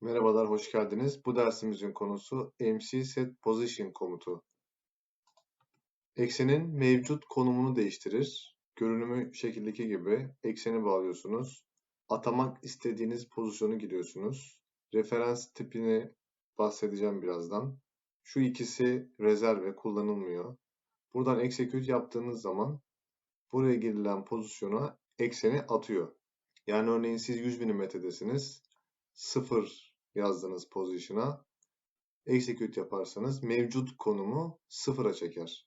Merhabalar, hoş geldiniz. Bu dersimizin konusu MC set position komutu. Eksenin mevcut konumunu değiştirir. Görünümü şekildeki gibi ekseni bağlıyorsunuz. Atamak istediğiniz pozisyonu giriyorsunuz. Referans tipini bahsedeceğim birazdan. Şu ikisi rezerve kullanılmıyor. Buradan execute yaptığınız zaman buraya girilen pozisyona ekseni atıyor. Yani örneğin siz 100 mm'desiniz. 0 yazdığınız position'a execute yaparsanız mevcut konumu sıfıra çeker.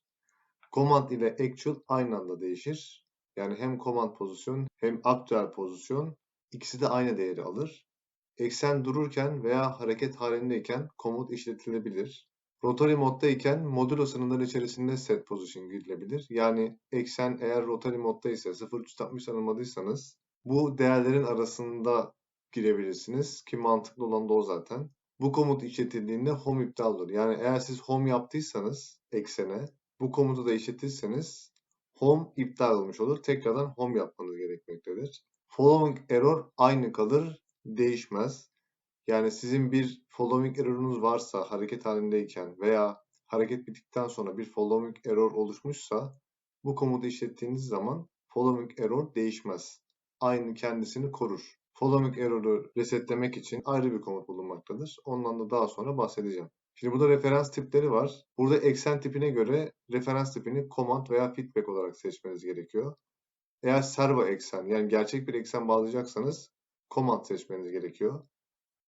Command ile actual aynı anda değişir. Yani hem command pozisyon hem aktüel pozisyon ikisi de aynı değeri alır. Eksen dururken veya hareket halindeyken komut işletilebilir. Rotary moddayken modulo sınırları içerisinde set position girilebilir. Yani eksen eğer rotary modda ise 0360 tanımladıysanız bu değerlerin arasında girebilirsiniz ki mantıklı olan da o zaten. Bu komut işletildiğinde home iptal olur. Yani eğer siz home yaptıysanız eksene bu komutu da işletirseniz home iptal olmuş olur. Tekrardan home yapmanız gerekmektedir. Following error aynı kalır, değişmez. Yani sizin bir following error'unuz varsa hareket halindeyken veya hareket bittikten sonra bir following error oluşmuşsa bu komutu işlettiğiniz zaman following error değişmez. Aynı kendisini korur. Following error'ı resetlemek için ayrı bir komut bulunmaktadır. Ondan da daha sonra bahsedeceğim. Şimdi burada referans tipleri var. Burada eksen tipine göre referans tipini command veya feedback olarak seçmeniz gerekiyor. Eğer servo eksen yani gerçek bir eksen bağlayacaksanız command seçmeniz gerekiyor.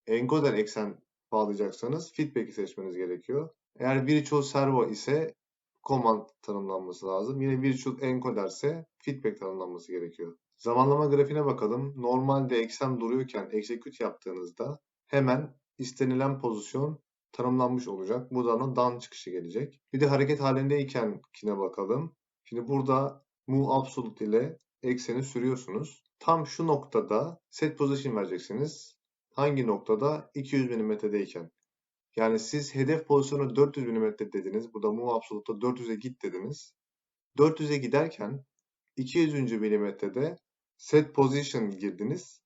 Encoder eksen bağlayacaksanız feedback'i seçmeniz gerekiyor. Eğer virtual servo ise command tanımlanması lazım. Yine virtual encoder ise feedback tanımlanması gerekiyor. Zamanlama grafiğine bakalım. Normalde eksen duruyorken execute yaptığınızda hemen istenilen pozisyon tanımlanmış olacak. Buradan da done çıkışı gelecek. Bir de hareket halindeyken kine bakalım. Şimdi burada move absolute ile ekseni sürüyorsunuz. Tam şu noktada set position vereceksiniz. Hangi noktada? 200 mm'deyken. Yani siz hedef pozisyonu 400 mm dediniz. Burada move absolute'da 400'e git dediniz. 400'e giderken 200. milimetrede set position girdiniz.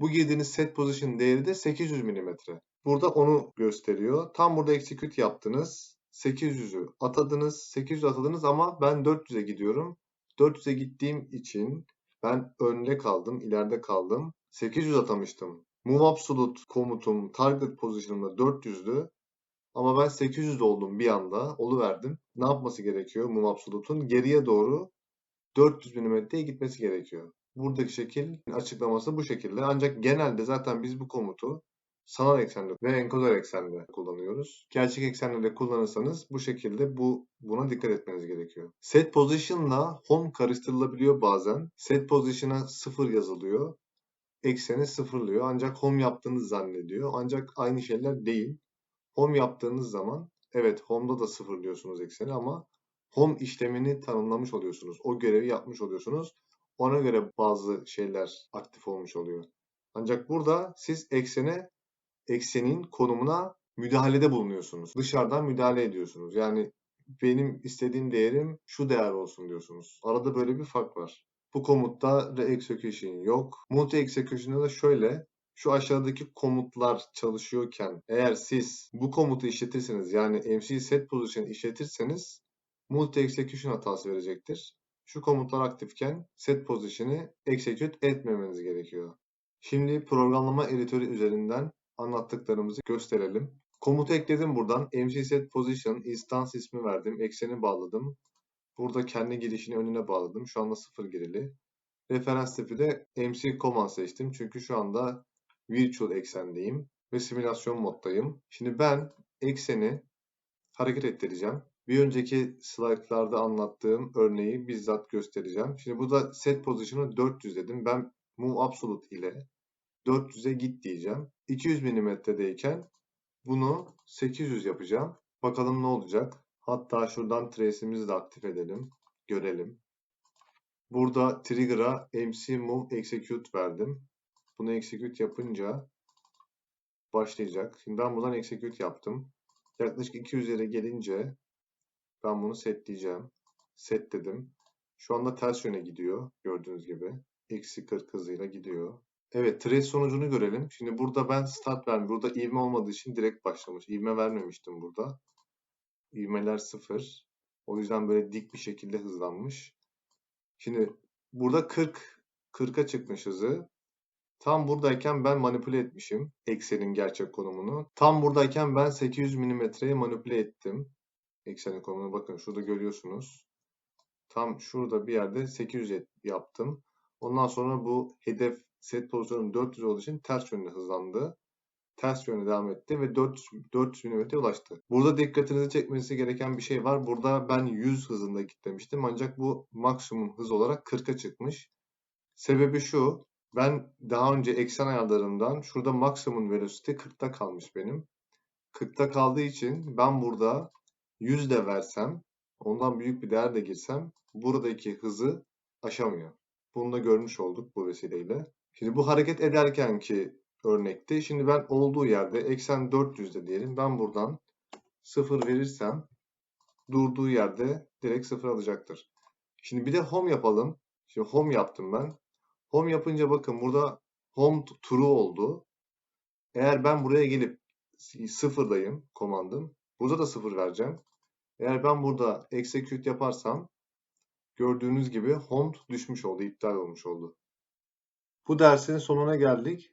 Bu girdiğiniz set position değeri de 800 mm. Burada onu gösteriyor. Tam burada execute yaptınız. 800'ü atadınız. 800 atadınız ama ben 400'e gidiyorum. 400'e gittiğim için ben önde kaldım, ileride kaldım. 800 atamıştım. Move absolute komutum target position'ımda 400'dü. Ama ben 800 oldum bir anda. Oluverdim. Ne yapması gerekiyor Move absolute'un? Geriye doğru 400 mm'ye gitmesi gerekiyor. Buradaki şekil açıklaması bu şekilde. Ancak genelde zaten biz bu komutu sanal eksende ve enkoder eksende kullanıyoruz. Gerçek eksende kullanırsanız bu şekilde bu buna dikkat etmeniz gerekiyor. Set position'la home karıştırılabiliyor bazen. Set position'a 0 yazılıyor. Ekseni sıfırlıyor. Ancak home yaptığınız zannediyor. Ancak aynı şeyler değil. Home yaptığınız zaman evet home'da da sıfırlıyorsunuz ekseni ama home işlemini tanımlamış oluyorsunuz. O görevi yapmış oluyorsunuz. Ona göre bazı şeyler aktif olmuş oluyor. Ancak burada siz eksene, eksenin konumuna müdahalede bulunuyorsunuz. Dışarıdan müdahale ediyorsunuz. Yani benim istediğim değerim şu değer olsun diyorsunuz. Arada böyle bir fark var. Bu komutta re-execution yok. Multi-execution'da da şöyle şu aşağıdaki komutlar çalışıyorken eğer siz bu komutu işletirseniz yani MC set position işletirseniz multi execution hatası verecektir. Şu komutlar aktifken set position'ı execute etmemeniz gerekiyor. Şimdi programlama editörü üzerinden anlattıklarımızı gösterelim. Komutu ekledim buradan. MC set position instance ismi verdim. Ekseni bağladım. Burada kendi girişini önüne bağladım. Şu anda sıfır girili. Referans tipi de MC command seçtim. Çünkü şu anda virtual eksendeyim ve simülasyon moddayım. Şimdi ben ekseni hareket ettireceğim. Bir önceki slaytlarda anlattığım örneği bizzat göstereceğim. Şimdi burada set position'ı 400 dedim. Ben move absolute ile 400'e git diyeceğim. 200 mm'deyken bunu 800 yapacağım. Bakalım ne olacak. Hatta şuradan trace'imizi de aktif edelim. Görelim. Burada trigger'a MC move execute verdim. Bunu execute yapınca başlayacak. Şimdi ben buradan execute yaptım. Yaklaşık 200'lere gelince ben bunu setleyeceğim. Set dedim. Şu anda ters yöne gidiyor. Gördüğünüz gibi. Eksi 40 hızıyla gidiyor. Evet, trace sonucunu görelim. Şimdi burada ben start vermiş. Burada ivme olmadığı için direkt başlamış. İvme vermemiştim burada. İvmeler sıfır. O yüzden böyle dik bir şekilde hızlanmış. Şimdi burada 40 40'a çıkmış hızı. Tam buradayken ben manipüle etmişim eksenin gerçek konumunu. Tam buradayken ben 800 milimetreye manipüle ettim. Eksenin konumunu bakın şurada görüyorsunuz. Tam şurada bir yerde 800 et- yaptım. Ondan sonra bu hedef set pozisyonum 400 olduğu için ters yönde hızlandı. Ters yönde devam etti ve 400, 400 milimetre ulaştı. Burada dikkatinizi çekmesi gereken bir şey var. Burada ben 100 hızında git demiştim. Ancak bu maksimum hız olarak 40'a çıkmış. Sebebi şu. Ben daha önce eksen ayarlarımdan şurada maksimum velocity 40'ta kalmış benim. 40'ta kaldığı için ben burada 100 de versem, ondan büyük bir değer de girsem buradaki hızı aşamıyor. Bunu da görmüş olduk bu vesileyle. Şimdi bu hareket ederken ki örnekti. Şimdi ben olduğu yerde eksen 400'de diyelim. Ben buradan 0 verirsem durduğu yerde direkt 0 alacaktır. Şimdi bir de home yapalım. Şimdi home yaptım ben. Home yapınca bakın burada home true oldu. Eğer ben buraya gelip sıfırdayım komandım. Burada da sıfır vereceğim. Eğer ben burada execute yaparsam gördüğünüz gibi home düşmüş oldu, iptal olmuş oldu. Bu dersin sonuna geldik.